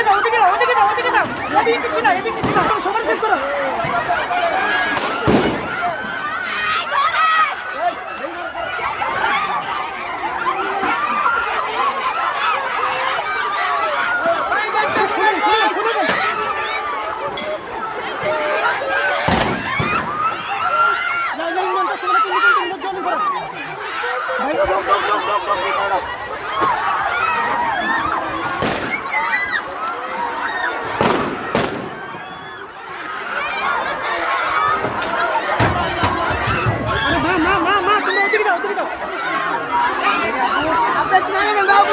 দাও ওদিকে দাও ওদিকে দাও ওদিকে দাও এদিকে কিছু না এদিকে কিছু না সবার সেভ করো আরে যাবে